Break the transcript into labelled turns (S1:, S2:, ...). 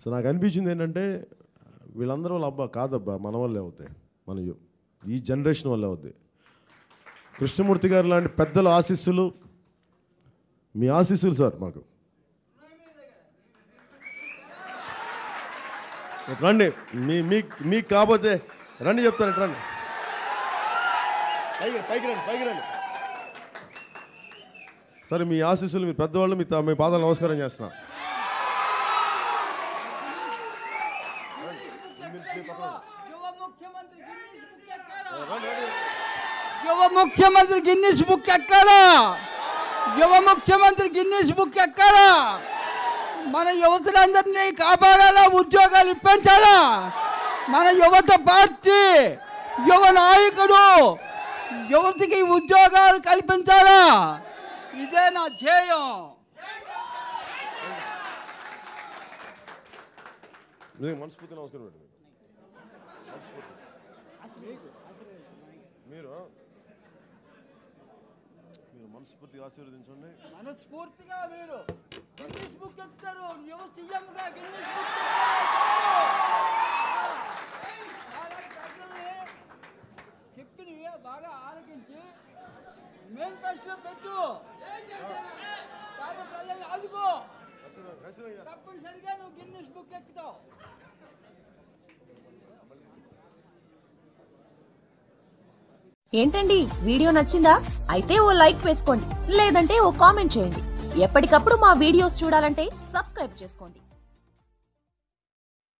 S1: So నాకు అనిపించింది ఏంటంటే వీళ్ళందరూ వాళ్ళ అబ్బా కాదబ్బా మన వల్లే అవుతాయి. మన ఈ జనరేషన్ వల్లే అవుతాయి. కృష్ణమూర్తి గారు లాంటి పెద్దల ఆశీస్సులు మీ ఆశీస్సులు సార్ మాకు. రండి మీ మీకు మీకు కాకపోతే రండి చెప్తాను రండి పైకి రండి, పైకి రండి పైకి రండి సరే మీ ఆశీస్సులు మీ పెద్దవాళ్ళు మీ మీ పాదాలు నమస్కారం చేస్తున్నా.
S2: యువ ముఖ్యమంత్రి గిన్నిస్ బుక్ ఎక్కాడా?
S1: రండి, రండి.
S2: యువ ముఖ్యమంత్రి గిన్నిస్ బుక్ ఎక్కాడా? యువ ముఖ్యమంత్రి గిన్నిస్ బుక్ ఎక్కాడా? మన యువతులందరినీ కాపాడాలా? ఉద్యోగాలు ఇప్పించాలా? మన యువత పార్టీ యువ నాయకుడు యువతకి ఉద్యోగాలు కల్పించాలా? ఇదే నా ధ్యేయం.
S1: మనస్ఫూర్తి. నమస్కారం మీరు మీరు మనస్ఫూర్తిగా ఆశీర్వదించండి.
S2: మనస్ఫూర్తిగా మీరు. బుక్ యువ సీఎంగా గిన్నిస్ బుక్ బాగా పెట్టు. పేద ప్రజల్ని ఆదుకో.
S1: ఖచ్చితంగా ఖచ్చితంగా.
S2: తప్పనిసరిగా నువ్వు గిన్నిస్ బుక్ ఎక్కుతావు.
S3: ఏంటండి? వీడియో నచ్చిందా? అయితే ఓ లైక్ వేసుకోండి. లేదంటే ఓ కామెంట్ చేయండి. ఎప్పటికప్పుడు మా వీడియోస్ చూడాలంటే సబ్స్క్రైబ్ చేసుకోండి.